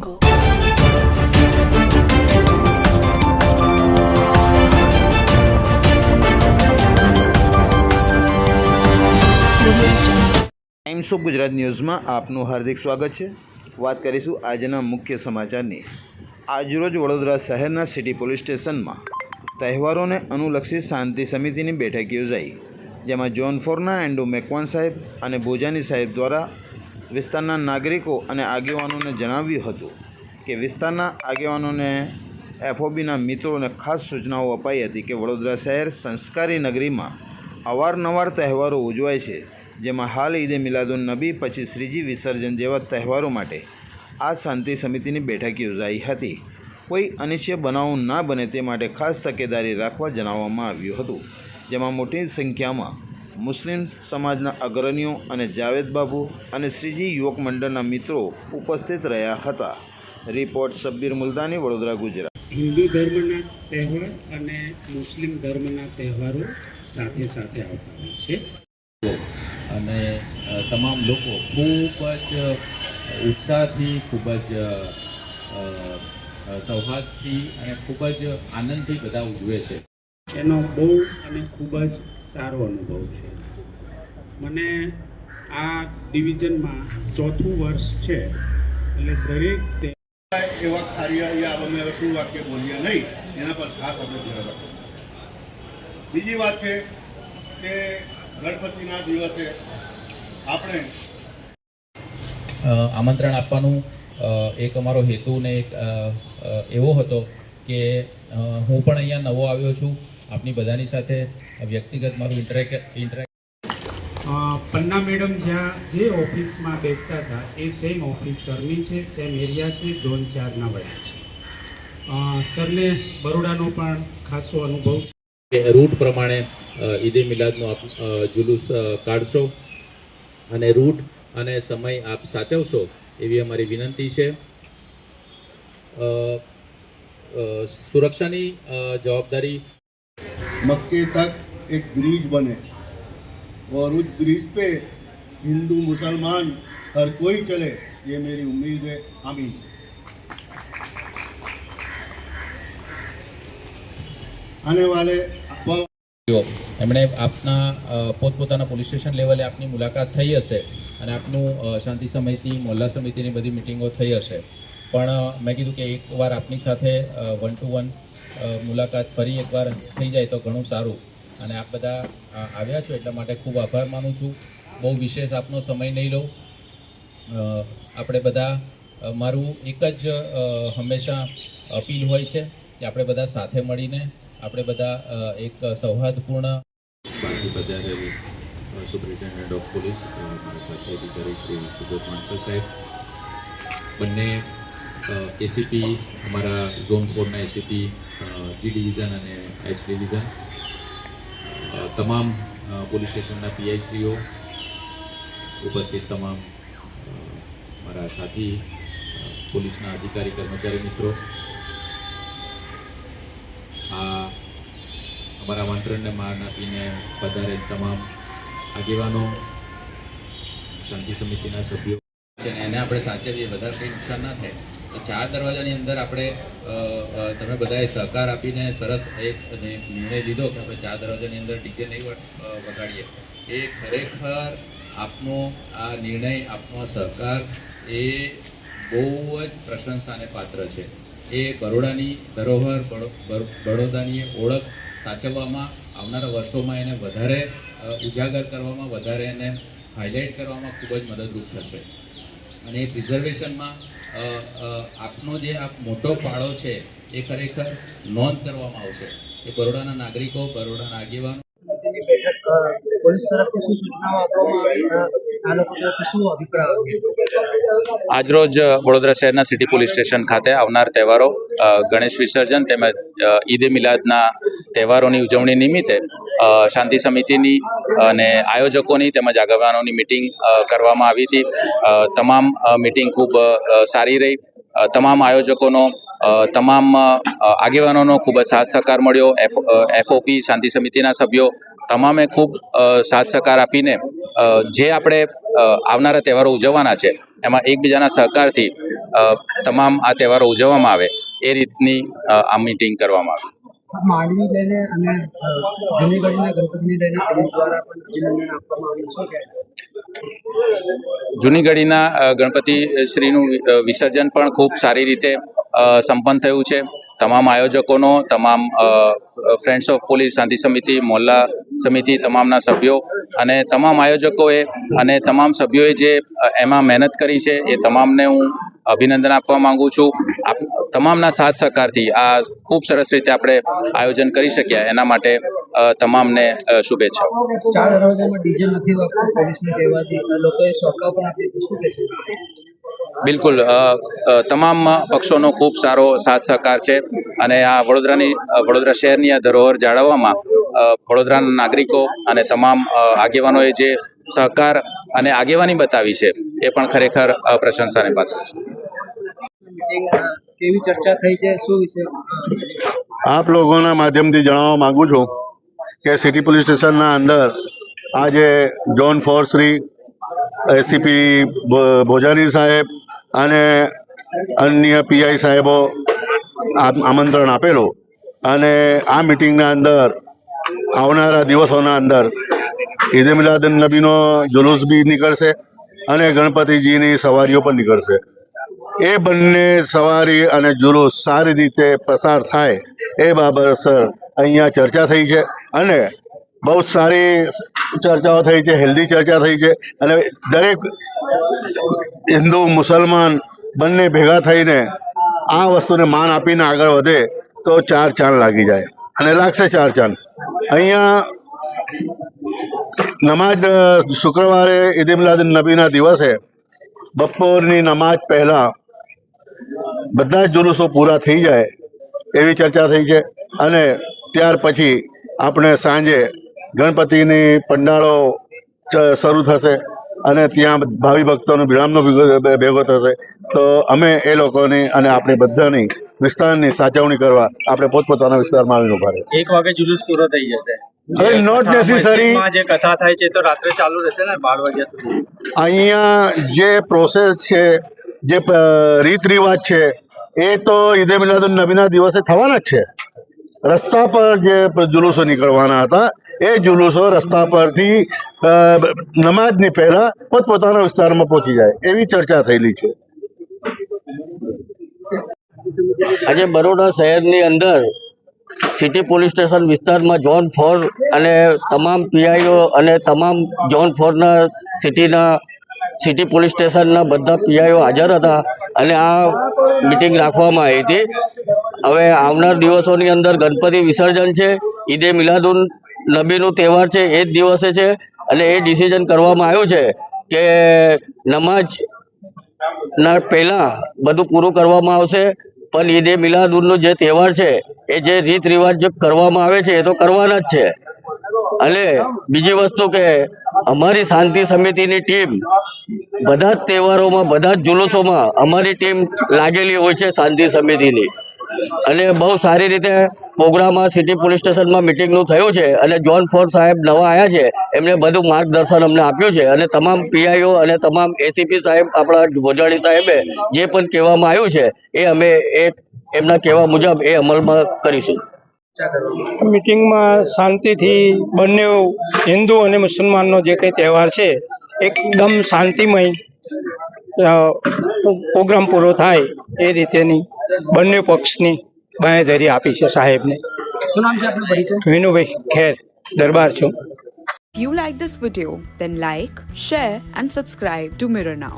Go. Times of Gujarat ન્યૂઝમાં આપનું હાર્દિક સ્વાગત છે વાત કરીશું આજના મુખ્ય સમાચારની આજરોજ વડોદરા શહેરના સિટી પોલીસ સ્ટેશનમાં તહેવારોને અનુલક્ષી શાંતિ સમિતિની બેઠક યોજાઈ, જેમાં જોન ફોરના એન્ડુ મેકવાન સાહેબ અને ભોજાની સાહેબ દ્વારા વિસ્તારના નાગરિકો અને આગેવાનોને જણાવ્યું હતું કે વિસ્તારના આગેવાનોને એફઓબીના મિત્રોને ખાસ સૂચનાઓ અપાઈ હતી કે વડોદરા શહેર સંસ્કારી નગરીમાં અવારનવાર તહેવારો ઉજવાય છે, જેમાં હાલ ઈદે મિલાદુન નબી પછી શ્રીજી વિસર્જન જેવા તહેવારો માટે આ શાંતિ સમિતિની બેઠક યોજાઈ હતી. કોઈ અનિશ્ચય બનાવો ના બને તે માટે ખાસ તકેદારી રાખવા જણાવવામાં આવ્યું હતું, જેમાં મોટી સંખ્યામાં મુસ્લિમ સમાજના અગ્રણીઓ અને જાવેદ બાબુ અને શ્રીજી યુવક મંડળના મિત્રો ઉપસ્થિત રહ્યા હતા. રિપોર્ટ શબ્બીર મુલતાની વડોદરા ગુજરાત. હિન્દુ ધર્મના તહેવાર અને મુસ્લિમ ધર્મના તહેવારો સાથે સાથે આવતા હોય છે. અને તમામ લોકો ખૂબ જ ઉત્સાહથી ખૂબ જ સૌહાર્દથી અને ખૂબ જ આનંદથી બધા ઉજવે છે. એનો બહુ અને ખૂબ જ સારો અનુભવ છે. મને આ ડિવિઝનમાં ચોથું વર્ષ છે એટલે દરેક તે એવા કાર્ય યા અમે હવે શું વાક્ય બોલીએ નહીં એના પર ખાસ આપણે ધ્યાન રાખવું. બીજી વાત છે કે ગણપતિના દિવસે આપણે આમંત્રણ આપવાનું એક અમારો હેતુ ને એક એવો હતો કે હું પણ અહીંયા નવો આવ્યો છું. આપની બધાની સાથે વ્યક્તિગત મારું ઇન્ટરેક્ટ ઇન્ટરેક્ટ પન્ના મેડમ જ્યાં જે ઓફિસમાં બેસતા હતા એ સેમ ઓફિસ સરની છે સેમ એરિયા છે ઝોન ચારના વડા છે. સરને બરોડાનો પણ ખાસો અનુભવ રૂટ પ્રમાણે ઈદે મિલાદનો આપ જુલુસ કાઢશો. અને રૂટ અને સમય આપ સાચવશો એવી અમારી વિનંતી છે. સુરક્ષાની જવાબદારી मक्के तक एक ब्रिज बने और उस ब्रिज पे हिंदू मुसलमान हर कोई चले ये मेरी उम्मीद है आमीन आने वाले व- એમણે આપના અ, પોતપોતાના પોલીસ સ્ટેશન લેવલે આપની મુલાકાત થઈ હશે અને આપનું અ, શાંતિ સમિતિ મોહલ્લા સમિતિની બધી મિટિંગો થઈ હશે પણ અ, મેં કીધું કે એકવાર આપની સાથે વન ટુ વન મુલાકાત ફરી એકવાર થઈ જાય તો ઘણું સારું. અને આપ બધા આવ્યા છો એટલા માટે ખૂબ આભાર માનું છું. બહુ વિશેષ આપનો સમય નહીં લઉં. આપણે બધા મારું એક જ હંમેશા અપીલ હોય છે કે આપણે બધા સાથે મળીને આપણે બધા એક સૌહાર્દપૂર્ણ સુપ્રિન્ટેન્ડન્ટ ઓફ પોલીસ અધિકારી શ્રી સુબોધ માંકલ સાહેબ. બંને એસીપી અમારા ઝોન ફોરના એસીપી જી ડિવિઝન અને એચ ડિવિઝન તમામ પોલીસ સ્ટેશનના પીઆઈશ્રીઓ ઉપસ્થિત તમામ મારા સાથી પોલીસના અધિકારી, કર્મચારી મિત્રો. આ અમારા મંત્રણને માન આપીને પધારેલ તમામ આગેવાનો, શાંતિ સમિતિના સભ્યો. છે એને આપણે સાચવીએ, વધારે કંઈ નુકસાન ના થાય. ચાર દરવાજાની અંદર આપણે તમે બધાએ સહકાર આપીને સરસ એક નિર્ણય લીધો કે આપણે ચાર દરવાજાની અંદર ડીજે નહીં વગાડીએ. એ ખરેખર આપનો આ નિર્ણય, આપનો સહકાર એ બહુ જ પ્રશંસાને પાત્ર છે. એ બરોડાની ધરોહર બરોડાની ઓળખ સાચવવામાં, આવનારા વર્ષોમાં એને વધારે ઉજાગર કરવામાં, વધારે એને હાઇલાઇટ કરવામાં ખૂબ જ મદદરૂપ થશે. અને એ પ્રિઝર્વેશનમાં આપનો જે આ મોટો ફાળો છે, એ ખરેખર નોંધ કરવામાં આવશે. કે બરોડાના નાગરિકો, બરોડાના આગેવાનો. પોલીસ તરફથી શું સૂચનાઓ આપવામાં આવી? આજરોજ વડોદરા શહેરના સિટી પોલીસ સ્ટેશન ખાતે આવનાર તહેવારો ગણેશ વિસર્જન તેમજ ઈદ મિલાદના તહેવારોની ઉજવણી નિમિત્તે શાંતિ સમિતિની અને આયોજકોની તેમજ આગેવાનોની મિટિંગ કરવામાં આવી હતી. તમામ મિટિંગ ખૂબ સારી રહી. તમામ આયોજકોનો તમામ આગેવાનોનો ખૂબ જ સાથ સહકાર મળ્યો. એફ એફઓપી, શાંતિ સમિતિના સભ્યો તમામે ખૂબ સાથ સહકાર આપીને જે આપણે આવનારા તહેવારો ઉજવવાના છે એમાં એકબીજાના સહકારથી તમામ આ તહેવારો ઉજવવામાં આવે એ રીતની આ મીટિંગ કરવામાં આવે. માંડવી લઈને અને જૂની ગઢીના ગણપતિને લઈને દ્વારા પણ અભિનંદન આપવામાં આવ્યું છે જૂની ગઢીના ગણપતિ શ્રીનું વિસર્જન પણ ખૂબ સારી રીતે સંપન્ન થયું છે. તમામ આયોજકોનો તમામ ફ્રેન્ડ્સ ઓફ પોલીસ શાંતિ સમિતિ મોહલ્લા સમિતિ તમામના સભ્યો અને તમામ આયોજકોએ અને તમામ સભ્યોએ જે એમાં મહેનત કરી છે, એ તમામને હું અભિનંદન આપવા માંગુ છું. આપ તમામના સાથ સહકારથી આ ખૂબ સરસ રીતે આપણે આયોજન કરી શક્યા. એના માટે તમામને શુભેચ્છા. ચાર દરવાજામાં ડીજે નથી લોકોએ પણ બિલકુલ તમામ પક્ષોનો ખૂબ સારો સાથ સહકાર છે અને આ વડોદરાની વડોદરા શહેરની આ ધરોહર જાળવવામાં વડોદરાના નાગરિકો અને તમામ આગેવાનોએ જે સહકાર અને આગેવાની બતાવી છે એ પણ ખરેખર પ્રશંસાને પાત્ર છે. કેવી ચર્ચા થઈ છે? શું વિશે? આપ લોકોના માધ્યમથી જણાવવા માંગુ છું કે સિટી પોલીસ સ્ટેશનના અંદર આજે zone four Shri ACP Bhojani સાહેબ અને અન્ય પીઆઈ સાહેબો આમંત્રણ આપેલું. અને આ મિટિંગના અંદર, આવનારા દિવસોના અંદર, ઈદ મિલાદ નબીનો જુલુસ બી નીકળશે અને ગણપતિજીની સવારીઓ પણ નીકળશે. એ બંને સવારી અને જુલુસ સારી રીતે પસાર થાય એ બાબતસર અહીંયા ચર્ચા થઈ છે. અને બહુ સારી ચર્ચાઓ થઈ છે, હેલ્ધી ચર્ચા થઈ છે અને દરેક હિન્દુ, મુસલમાન બંને ભેગા થઈને આ વસ્તુને માન આપીને આગળ વધે તો ચાર ચાંદ લાગી જાય અને લાગશે ચાર ચાંદ. અહીંયા નમાજ શુક્રવારે ઈદ મિલાદ નબીના દિવસે બપોરની નમાજ પહેલાં બધા જ જુલુસો પૂરા થઈ જાય એવી ચર્ચા થઈ છે અને ત્યાર પછી આપણે સાંજે ગણપતિની પંડાળો શરૂ થશે અને ત્યાં ભાવિ ભક્તોનો વિરામનો ભેગો- થશે. તો અમે એ લોકોની અને આપણે બધાની વિસ્તારની સાચવણી કરવા આપણે પોતપોતાના વિસ્તારમાં આવીને ઊભા રહે એક વાગે જુલુસ પૂરો થઈ જશે. હવે not જે કથા થાય છે તો રાત્રે ચાલુ રહેશે ને? બાર વાગ્યા સુધી. અહીંયા જે પ્રોસેસ છે જે રીત રિવાજ છે એ તો ઈદે મિલાદુન નબીના દિવસે થવાના જ છે. રસ્તા પર જે જુલુસો નીકળવાના હતા એ જુલુસો રસ્તા પરથી નમાજની પહેલા પોતપોતાના વિસ્તારમાં પહોંચી જાય. એવી ચર્ચા થયેલી છે. આજે બરોડા શહેરની અંદર સિટી પોલીસ સ્ટેશન વિસ્તારમાં ઝોન ફોર અને તમામ પીઆઈઓ અને તમામ ઝોન ફોરના સિટીના, સિટી પોલીસ સ્ટેશનના બધા પીઆઈઓ હાજર હતા અને આ મિટિંગ રાખવામાં આવી હતી. હવે આવનાર દિવસોની અંદર ગણપતિ વિસર્જન છે, ઈદે મિલાદુન નબીનું તહેવાર છે, એ જ દિવસે છે અને એ ડિસિઝન કરવામાં આવ્યું છે કે નમાજ ના પહેલા બધું પૂરું કરવામાં આવશે. પણ ઈદે મિલાદુનનો જે તહેવાર છે, એ જે રીત રિવાજ કરવામાં આવે છે, એ તો કરવાના જ છે. અને બીજી વસ્તુ કે અમારી શાંતિ સમિતિની ટીમ બધા જ તહેવારોમાં, બધા જ જુલુસોમાં અમારી ટીમ લાગેલી હોય છે શાંતિ સમિતિની. અને બહુ સારી રીતે પ્રોગ્રામ સિટી પોલીસ સ્ટેશનમાં મિટિંગનું થયું છે અને જોન ફોર સાહેબ નવા આવ્યા છે એમણે બધું માર્ગદર્શન અમને આપ્યું છે અને તમામ પીઆઈઓ અને તમામ એસીપી સાહેબ, આપણા ભોજાણી સાહેબે જે પણ કહેવામાં આવ્યું છે, એ અમે એ એમના કહેવા મુજબ એ અમલમાં કરીશું. મિટિંગમાં શાંતિથી બંને હિન્દુ અને મુસલમાનનો જે કંઈ તહેવાર છે, એકદમ શાંતિમય પ્રોગ્રામ પૂરો થાય એ રીતેની બંને પક્ષની બાંહેધરી આપી છે સાહેબને શું નામ છે આપનું પરિચય વિનુભાઈ ખેર દરબાર છું If you like this video, then like, share, and subscribe to Mirror Now.